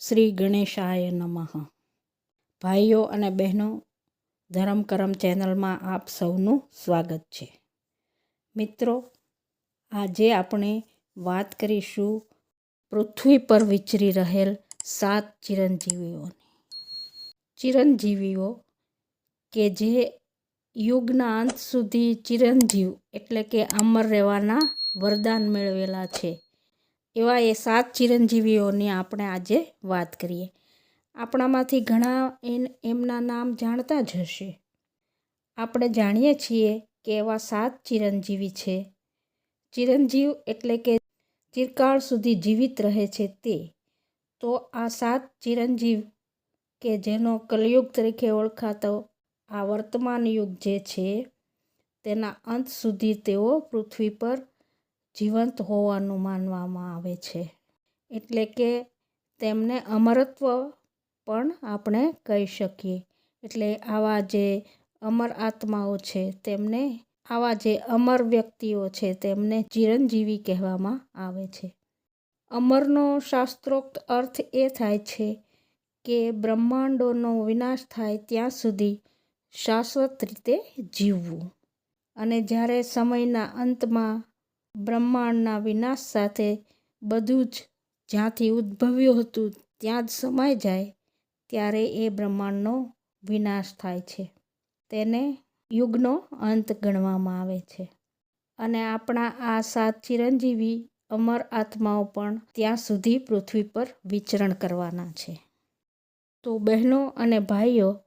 શ્રી ગણેશાય નમઃ. ભાઈઓ અને બહેનો, ધરમ કરમ ચેનલમાં આપ સૌનું સ્વાગત છે. મિત્રો, આજે આપણે વાત કરીશું પૃથ્વી પર વિચરી રહેલ સાત ચિરંજીવીઓની. ચિરંજીવીઓ કે જે યુગના અંત સુધી ચિરંજીવ એટલે કે અમર રહેવાના વરદાન મેળવેલા છે. એવા એ સાત ચિરંજીવીઓની આપણે આજે વાત કરીએ. આપણામાંથી ઘણા એન, એમના નામ જાણતા જ હશે. આપણે જાણીએ છીએ કે એવા સાત ચિરંજીવી છે. ચિરંજીવ એટલે કે ચિરકાળ સુધી જીવિત રહે છે તે. તો આ સાત ચિરંજીવ કે જેનો કલયુગ તરીકે ઓળખાતો આ વર્તમાન યુગ જે છે, તેના અંત સુધી તેઓ પૃથ્વી પર જીવંત હોવાનું માનવામાં આવે છે. એટલે કે તેમને અમરત્વ પણ આપણે કહી શકીએ. એટલે આવા જે અમર આત્માઓ છે, તેમને આવા જે અમર વ્યક્તિઓ છે, તેમને ચિરંજીવી કહેવામાં આવે છે. અમરનો શાસ્ત્રોક્ત અર્થ એ થાય છે કે બ્રહ્માંડોનો વિનાશ થાય ત્યાં સુધી શાશ્વત રીતે જીવવું. અને જ્યારે સમયના અંતમાં બ્રહ્માંડના વિનાશ સાથે બધું જ જ્યાંથી ઉદ્ભવ્યું હતું, ત્યાં જ સમાઈ જાય, ત્યારે એ બ્રહ્માંડનો વિનાશ થાય છે. તેને યુગનો અંત ગણવામાં આવે છે. અને આપણા આ સાત ચિરંજીવી અમર આત્માઓ પણ ત્યાં સુધી પૃથ્વી પર વિચરણ કરવાના છે. તો બહેનો અને ભાઈઓ,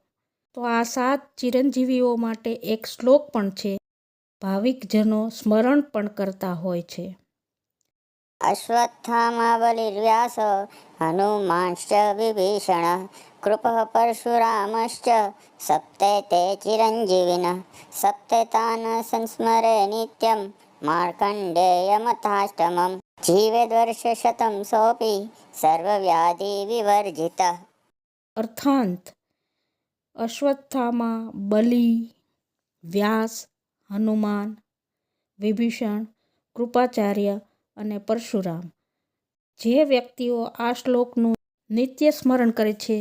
તો આ સાત ચિરંજીવીઓ માટે એક શ્લોક પણ છે. ભાવિકજનો સ્મરણ પણ કરતા હોય છે. અશ્વત્થામા બલિર્વ્યાસ હનુમાંશ્ચ વિભીષણ કૃપ પરશુરામશ્ચ સપ્તે તે ચિરંજીવિન સપ્તે તાન સંસ્મરે નિત્યમ માર્કંડેયમથાષ્ટમમ જીવેદ્વર્ષશતમ સોપી સર્વવ્યાધિ વિવર્જિત. અર્થાંત અશ્વત્થામા બલિ વ્યાસ હનુમાન, વિભીષણ, કૃપાચાર્ય અને પરશુરામ. જે વ્યક્તિઓ આ શ્લોકનું નિત્ય સ્મરણ કરે છે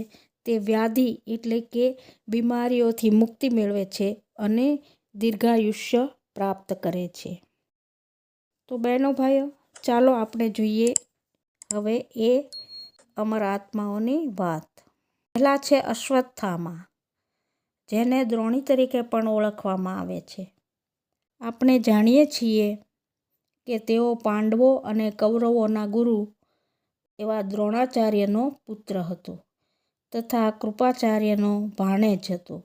તે વ્યાધિ એટલે કે બીમારીઓથી મુક્તિ મેળવે છે અને દીર્ઘાયુષ્ય પ્રાપ્ત કરે છે. તો બહેનો ભાઈઓ, ચાલો આપણે જોઈએ હવે એ અમર આત્માઓની વાત. પહેલાં છે અશ્વત્થામા, જેને દ્રોણી તરીકે પણ ઓળખવામાં આવે છે. આપણે જાણીએ છીએ કે તેઓ પાંડવો અને કૌરવોના ગુરુ એવા દ્રોણાચાર્યનો પુત્ર હતો તથા કૃપાચાર્યનો ભાણેજ હતો.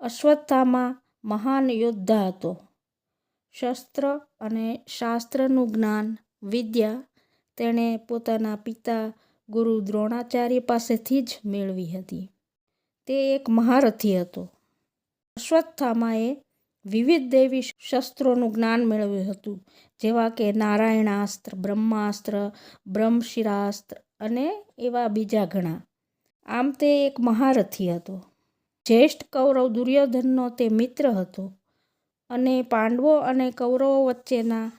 અશ્વત્થામાં મહાન યોદ્ધા હતો. શસ્ત્ર અને શાસ્ત્રનું જ્ઞાન, વિદ્યા તેણે પોતાના પિતા ગુરુ દ્રોણાચાર્ય પાસેથી જ મેળવી હતી. તે એક મહારથી હતો. અશ્વત્થામાએ વિવિધ દૈવી શસ્ત્રોનું જ્ઞાન મેળવ્યું હતું. જેવા કે નારાયણાસ્ત્ર, બ્રહ્માસ્ત્ર, બ્રહ્મશિરાસ્ત્ર અને એવા બીજા ઘણા. આમ તે એક મહારથી હતો. જ્યેષ્ઠ કૌરવ દુર્યોધનનો તે મિત્ર હતો અને પાંડવો અને કૌરવો વચ્ચેના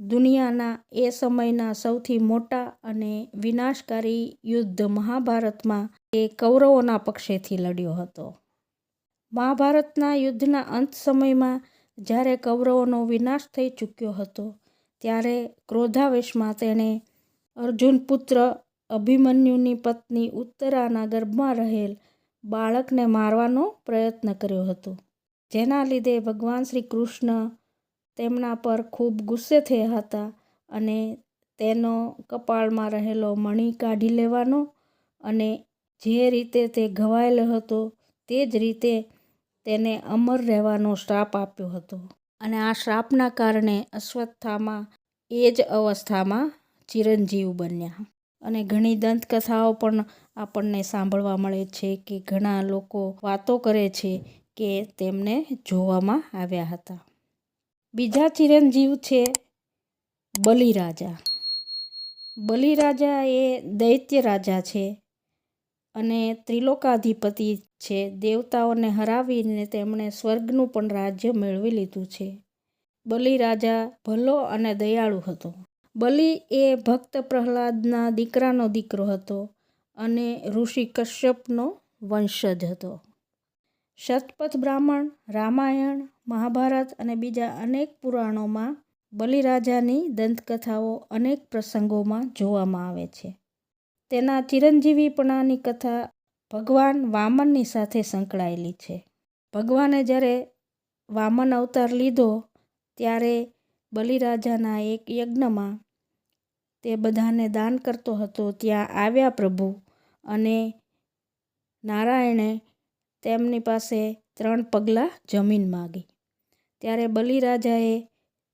દુનિયાના એ સમયના સૌથી મોટા અને વિનાશકારી યુદ્ધ મહાભારતમાં એ કૌરવોના પક્ષેથી લડ્યો હતો. મહાભારતના યુદ્ધના અંત સમયમાં જ્યારે કૌરવોનો વિનાશ થઈ ચૂક્યો હતો, ત્યારે ક્રોધાવેશમાં તેણે અર્જુન પુત્ર અભિમન્યુની પત્ની ઉત્તરાના ગર્ભમાં રહેલ બાળકને મારવાનો પ્રયત્ન કર્યો હતો. જેના લીધે ભગવાન શ્રી કૃષ્ણ તેમના પર ખૂબ ગુસ્સે થયા હતા અને તેનો કપાળમાં રહેલો મણી કાઢી લેવાનો અને જે રીતે તે ઘવાયેલો હતો તે જ રીતે તેને અમર રહેવાનો શ્રાપ આપ્યો હતો. અને આ શ્રાપના કારણે અશ્વત્થામાં એ જ અવસ્થામાં ચિરંજીવ બન્યા. અને ઘણી દંતકથાઓ પણ આપણને સાંભળવા મળે છે કે ઘણા લોકો વાતો કરે છે કે તેમને જોવામાં આવ્યા હતા. બીજા ચિરંજીવ છે બલિરાજા. બલિરાજા એ દૈત્ય રાજા છે. અને ત્રિલોકાધિપતિ છે. દેવતાઓને હરાવીને તેમણે સ્વર્ગનું પણ રાજ્ય મેળવી લીધું છે. બલિરાજા ભલો અને દયાળુ હતો. બલિ એ ભક્ત પ્રહલાદના દીકરાનો દીકરો હતો અને ઋષિ કશ્યપનો વંશજ હતો. શતપથ બ્રાહ્મણ, રામાયણ, મહાભારત અને બીજા અનેક પુરાણોમાં બલિરાજાની દંતકથાઓ અનેક પ્રસંગોમાં જોવામાં આવે છે. તેના ચિરંજીવીપણાની કથા ભગવાન વામનની સાથે સંકળાયેલી છે. ભગવાને જ્યારે વામન અવતાર લીધો, ત્યારે બલિરાજાના એક યજ્ઞમાં તે બધાને દાન કરતો હતો. ત્યાં આવ્યા પ્રભુ અને નારાયણે તેમની પાસે ત્રણ પગલાં જમીન માગી. ત્યારે બલિરાજાએ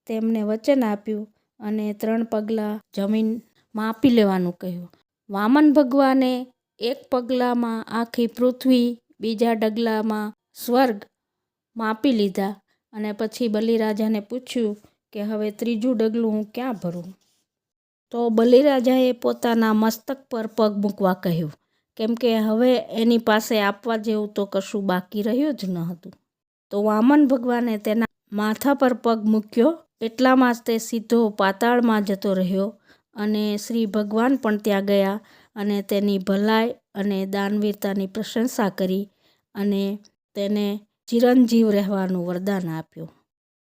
તેમને વચન આપ્યું અને ત્રણ પગલાં જમીન માપી લેવાનું કહ્યું. વામન ભગવાને એક પગલામાં આખી પૃથ્વી, બીજા ડગલામાં સ્વર્ગ માપી લીધા અને પછી બલિરાજાને પૂછ્યું કે હવે ત્રીજું ડગલું હું ક્યાં ભરું? તો બલિરાજાએ પોતાના મસ્તક પર પગ મૂકવા કહ્યું, કેમ કે હવે એની પાસે આપવા જેવું તો કશું બાકી રહ્યું જ ન હતું. તો વામન ભગવાને તેના માથા પર પગ મૂક્યો, એટલામાં જ તે સીધો પાતાળમાં જતો રહ્યો અને શ્રી ભગવાન પણ ત્યાં ગયા અને તેની ભલાઈ અને દાનવીરતાની પ્રશંસા કરી અને તેને ચિરંજીવ રહેવાનું વરદાન આપ્યું.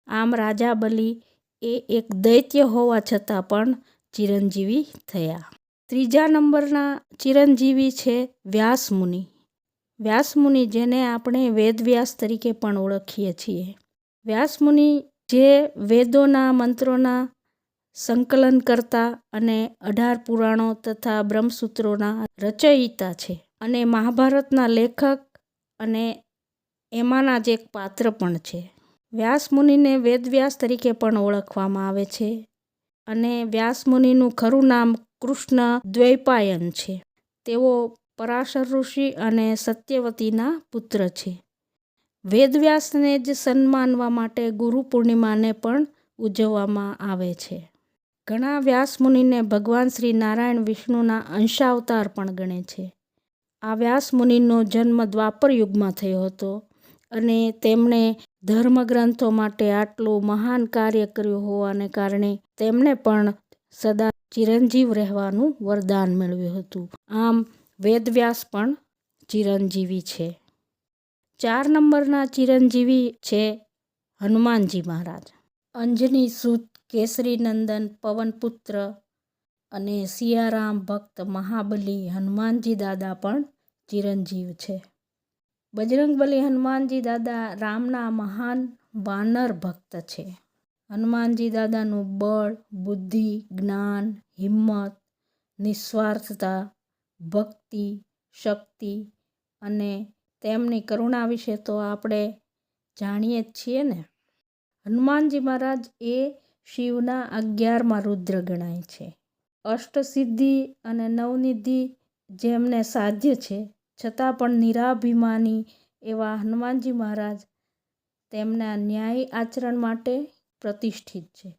આમ રાજા બલિ એ એક દૈત્ય હોવા છતાં પણ ચિરંજીવી થયા. ત્રીજા નંબરના ચિરંજીવી છે વ્યાસમુનિ. વ્યાસમુનિ જેને આપણે વેદવ્યાસ તરીકે પણ ઓળખીએ છીએ. વ્યાસમુનિ જે વેદોના મંત્રોના સંકલન કરતા અને અઢાર પુરાણો તથા બ્રહ્મસૂત્રોના રચયિતા છે. અને મહાભારતના લેખક અને એમાંના જ એક પાત્ર પણ છે. વ્યાસમુનિને વેદવ્યાસ તરીકે પણ ઓળખવામાં આવે છે અને વ્યાસમુનિનું ખરું નામ કૃષ્ણ દ્વૈપાયન છે. તેઓ પરાશર ઋષિ અને સત્યવતીના પુત્ર છે. વેદવ્યાસને જ સન્માનવા માટે ગુરુ પૂર્ણિમાને પણ ઉજવવામાં આવે છે. ઘણા વ્યાસમુનિને ભગવાન શ્રી નારાયણ વિષ્ણુના અંશાવતાર પણ ગણે છે. આ વ્યાસમુનિનો જન્મ દ્વાપર યુગમાં થયો હતો અને તેમણે ધર્મગ્રંથો માટે આટલું મહાન કાર્ય કર્યું હોવાને કારણે તેમને પણ સદા ચિરંજીવ રહેવાનું વરદાન મેળવ્યું હતું. આમ વેદવ્યાસ પણ ચિરંજીવી છે. ચાર નંબરના ચિરંજીવી છે હનુમાનજી મહારાજ. અંજની સુત કેસરી નંદન પવનપુત્ર અને સિયારામ ભક્ત મહાબલી હનુમાનજી દાદા પણ ચિરંજીવ છે. બજરંગબલી હનુમાનજી દાદા રામના મહાન વાનર ભક્ત છે. હનુમાનજી દાદાનું બળ, બુદ્ધિ, જ્ઞાન, હિંમત, નિસ્વાર્થતા, ભક્તિ, શક્તિ અને તેમની કરુણા વિશે તો આપણે જાણીએ જ છીએ ને. હનુમાનજી મહારાજ એ શિવના અગિયારમાં રુદ્ર ગણાય છે. અષ્ટસિદ્ધિ અને નવનિધિ જેમને સાધ્ય છે, છતાં પણ નિરાભિમાની એવા હનુમાનજી મહારાજ તેમના ન્યાય આચરણ માટે પ્રતિષ્ઠિત છે.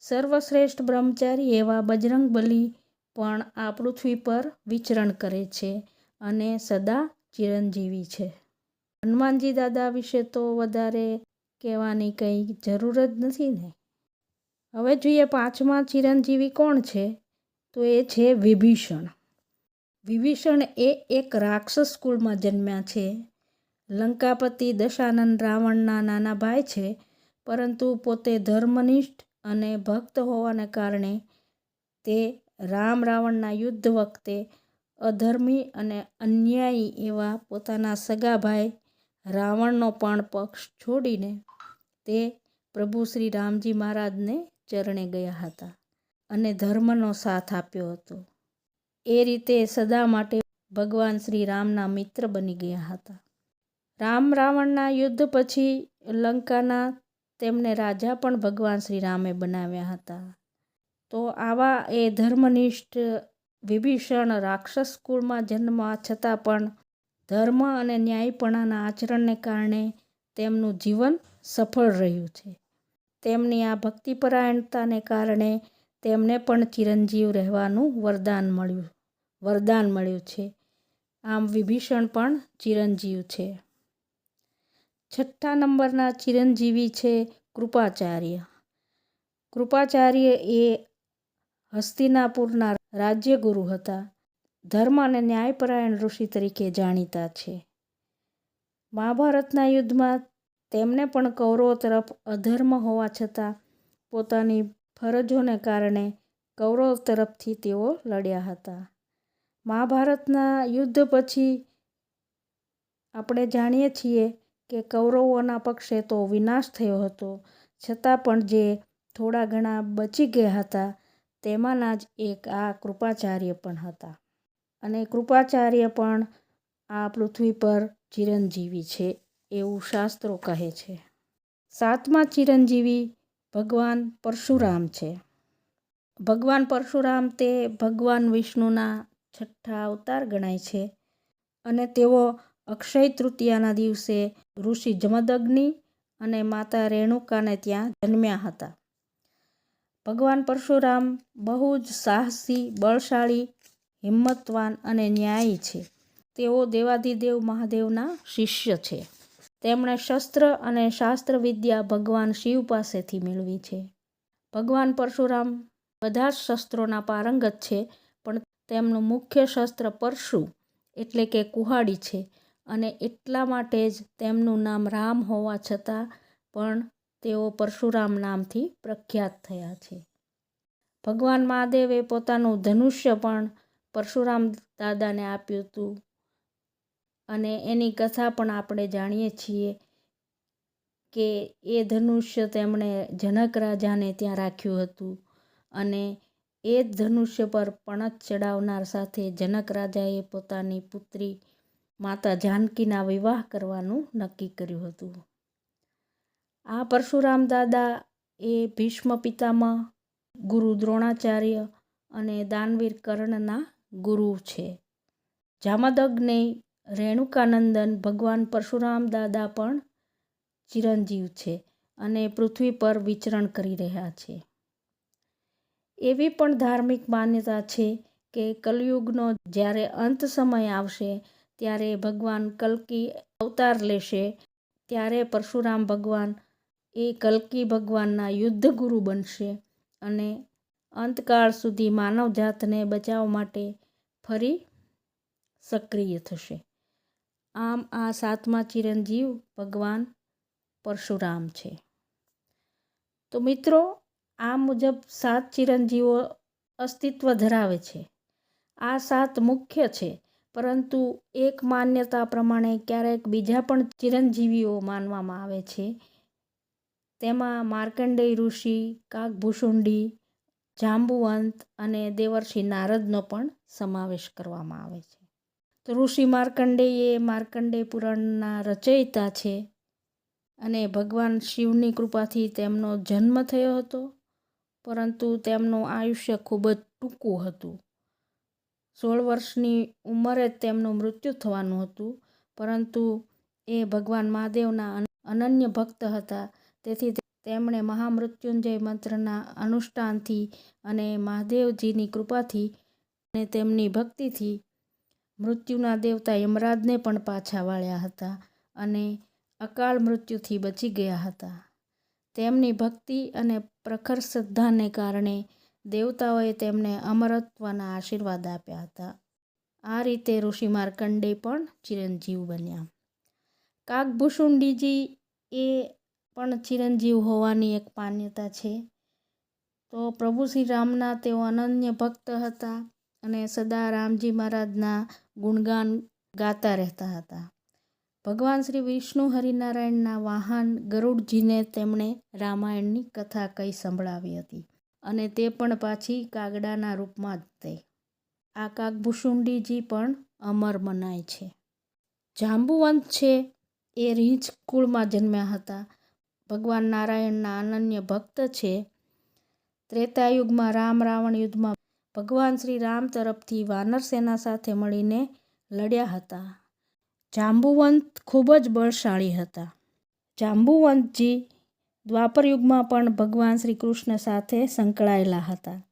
સર્વશ્રેષ્ઠ બ્રહ્મચારી એવા બજરંગ બલી પણ આ પૃથ્વી પર વિચરણ કરે છે અને સદા ચિરંજીવી છે. હનુમાનજી દાદા વિશે તો વધારે કહેવાની કંઈ જરૂર જ નથી ને? હવે જોઈએ પાંચમા ચિરંજીવી કોણ છે? તો એ છે વિભીષણ. વિભીષણ એ એક રાક્ષસ કુળમાં જન્મ્યા છે. લંકાપતિ દશાનંદ રાવણના નાના ભાઈ છે, પરંતુ પોતે ધર્મનિષ્ઠ અને ભક્ત હોવાને કારણે તે રામ રાવણના યુદ્ધ વખતે અધર્મી અને અન્યાયી એવા પોતાના સગા ભાઈ રાવણનો પણ પક્ષ છોડીને તે પ્રભુ શ્રી રામજી મહારાજને ચરણે ગયા હતા અને ધર્મનો સાથ આપ્યો હતો. એ રીતે સદા માટે ભગવાન શ્રી રામના મિત્ર બની ગયા હતા. રામ રાવણના યુદ્ધ પછી લંકાના તેમને રાજા પણ ભગવાન શ્રી રામે બનાવ્યા હતા. તો આવા એ ધર્મનિષ્ઠ, વિભીષણ રાક્ષસ કુળમાં જન્મવા છતાં પણ ધર્મ અને ન્યાયપણાના આચરણને કારણે તેમનું જીવન સફળ રહ્યું છે. તેમની આ ભક્તિપરાયણતાને કારણે તેમને પણ ચિરંજીવ રહેવાનું વરદાન મળ્યું વરદાન મળ્યું છે. આમ વિભીષણ પણ ચિરંજીવ છે. છઠ્ઠા નંબરના ચિરંજીવી છે કૃપાચાર્ય. કૃપાચાર્ય એ હસ્તિનાપુરના રાજ્યગુરુ હતા. ધર્મ અને ન્યાયપરાયણ ઋષિ તરીકે જાણીતા છે. મહાભારતના યુદ્ધમાં તેમને પણ કૌરવો તરફ અધર્મ હોવા છતાં પોતાની ફરજોને કારણે કૌરવ તરફથી તેઓ લડ્યા હતા. મહાભારતના યુદ્ધ પછી આપણે જાણીએ છીએ કે કૌરવોના પક્ષે તો વિનાશ થયો હતો. છતાં પણ જે થોડા ઘણા બચી ગયા હતા, તેમાંના જ એક આ કૃપાચાર્ય પણ હતા. અને કૃપાચાર્ય પણ આ પૃથ્વી પર ચિરંજીવી છે. એવું શાસ્ત્રો કહે છે. સાતમા ચિરંજીવી ભગવાન પરશુરામ છે. ભગવાન પરશુરામ તે ભગવાન વિષ્ણુના છઠ્ઠા અવતાર ગણાય છે અને તેઓ અક્ષય તૃતીયાના દિવસે ઋષિ જમદગ્નિ અને માતા રેણુકાને ત્યાં જન્મ્યા હતા. ભગવાન પરશુરામ બહુ જ સાહસી, બળશાળી, હિંમતવાન અને ન્યાયી છે. તેઓ દેવાધિદેવ મહાદેવના શિષ્ય છે. તેમણે શસ્ત્ર અને શાસ્ત્ર વિદ્યા ભગવાન શિવ પાસેથી મેળવી છે. ભગવાન પરશુરામ બધા જ શસ્ત્રોના પારંગત છે, પણ તેમનું મુખ્ય શસ્ત્ર પરશુ એટલે કે કુહાડી છે અને એટલા માટે જ તેમનું નામ રામ હોવા છતાં પણ તેઓ પરશુરામ નામથી પ્રખ્યાત થયા છે. ભગવાન મહાદેવે પોતાનું ધનુષ્ય પણ પરશુરામ દાદાને આપ્યું હતું. અને એની કથા પણ આપણે જાણીએ છીએ કે એ ધનુષ્ય તેમણે જનક રાજાને ત્યાં રાખ્યું હતું. અને એ જ ધનુષ્ય પર પણત ચડાવનાર સાથે જનક રાજાએ પોતાની પુત્રી માતા જાનકીના વિવાહ કરવાનું નક્કી કર્યું હતું. આ પરશુરામ દાદા એ ભીષ્મ પિતામાં ગુરુ દ્રોણાચાર્ય અને દાનવીર કર્ણના ગુરુ છે. જામદગ્નિ રેણુકાનંદન ભગવાન પરશુરામ દાદા પણ ચિરંજીવ છે અને પૃથ્વી પર વિચરણ કરી રહ્યા છે. એવી પણ ધાર્મિક માન્યતા છે કે કલયુગનો જ્યારે અંત સમય આવશે, ત્યારે ભગવાન કલ્કી અવતાર લેશે, ત્યારે પરશુરામ ભગવાન એ કલ્કી ભગવાનના યુદ્ધ ગુરુ બનશે અને અંતકાળ સુધી માનવજાતને બચાવ માટે ફરી સક્રિય થશે. આમ આ સાતમા ચિરંજીવ ભગવાન પરશુરામ છે. તો મિત્રો, આ મુજબ સાત ચિરંજીવો અસ્તિત્વ ધરાવે છે. આ સાત મુખ્ય છે, પરંતુ એક માન્યતા પ્રમાણે ક્યારેક બીજા પણ ચિરંજીવીઓ માનવામાં આવે છે. તેમાં માર્કંડેય ઋષિ, કાગભૂષુંડી, જાંબુવંત અને દેવર્ષિ નારદનો પણ સમાવેશ કરવામાં આવે છે. તો ઋષિ માર્કંડેય એ માર્કંડેય પુરાણના રચયિતા છે અને ભગવાન શિવની કૃપાથી તેમનો જન્મ થયો હતો, પરંતુ તેમનું આયુષ્ય ખૂબ જ ટૂંકું હતું. સોળ વર્ષની ઉંમરે જ તેમનું મૃત્યુ થવાનું હતું, પરંતુ એ ભગવાન મહાદેવના અનન્ય ભક્ત હતા. તેથી તેમણે મહામૃત્યુંજય મંત્રના અનુષ્ઠાનથી અને મહાદેવજીની કૃપાથી અને તેમની ભક્તિથી મૃત્યુના દેવતા યમરાજને પણ પાછા વાળ્યા હતા અને અકાળ મૃત્યુથી બચી ગયા હતા. તેમની ભક્તિ અને પ્રખર શ્રદ્ધાને કારણે દેવતાઓએ તેમને અમરત્વના આશીર્વાદ આપ્યા હતા. આ રીતે ઋષિ માર્કંડે પણ ચિરંજીવ બન્યા. કાગભૂષુંડીજી એ પણ ચિરંજીવ હોવાની એક માન્યતા છે. તો પ્રભુ શ્રી રામના તેઓ અનન્ય ભક્ત હતા. અને સદા રામજી મહારાજના ગુણગાન ગાતા રહેતા હતા. ભગવાન શ્રી વિષ્ણુ હરિનારાયણના વાહન ગરુડજીને તેમણે રામાયણની કથા કહી સંભળાવી હતી અને તે પણ પાછી કાગડાના રૂપમાં જ તે. આ કાગભૂષુંડીજી પણ અમર મનાય છે. જાંબુવંત છે એ રીંછ કુળમાં જન્મ્યા હતા. ભગવાન નારાયણના અનન્ય ભક્ત છે. ત્રેતાયુગમાં રામ રાવણ યુદ્ધમાં ભગવાન શ્રી રામ તરફથી વાનર સેના સાથે મળીને લડ્યા હતા. જાંબુવંત ખૂબ જ બળશાળી હતા. જાંબુવંતજી દ્વાપર યુગમાં પણ ભગવાન શ્રી કૃષ્ણ સાથે સંકળાયેલા હતા.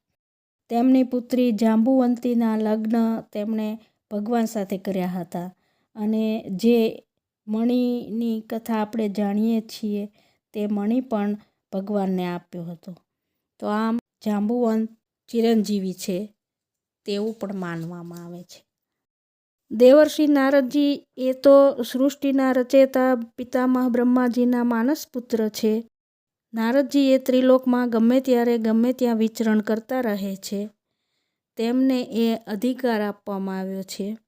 તેમની પુત્રી જાંબુવંતીના લગ્ન તેમણે ભગવાન સાથે કર્યા હતા અને જે મણીની કથા આપણે જાણીએ છીએ તે મણી પણ ભગવાનને આપ્યો હતો. તો આમ જાંબુવંત ચિરંજીવી છે તેવું પણ માનવામાં આવે છે. દેવર્ષિ નારદજી એ તો સૃષ્ટિના રચેતા પિતામહ બ્રહ્માજીના માનસ પુત્ર છે. નારદજી એ ત્રિલોકમાં ગમે ત્યારે ગમે ત્યાં વિચરણ કરતા રહે છે. તેમને એ અધિકાર આપવામાં આવ્યો છે.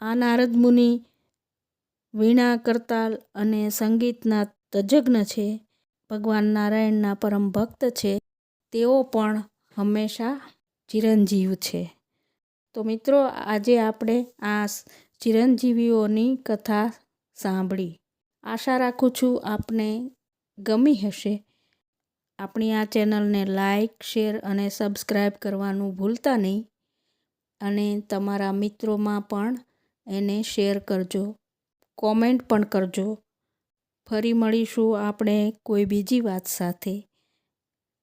આ નારદ મુનિ વીણા કરતાલ અને સંગીતના તજજ્ઞ છે. ભગવાન નારાયણના પરમ ભક્ત છે. તેઓ પણ હંમેશા ચિરંજીવ છે. તો મિત્રો, આજે આપણે આ ચિરંજીવીઓની કથા સાંભળી. આશા રાખું છું આપને ગમી હશે. આપણી આ ચેનલને લાઈક, શેર અને સબસ્ક્રાઈબ કરવાનું ભૂલતા નહીં અને તમારા મિત્રોમાં પણ એને શેર કરજો. કોમેન્ટ પણ કરજો. ફરી મળીશું આપણે કોઈ બીજી વાત સાથે.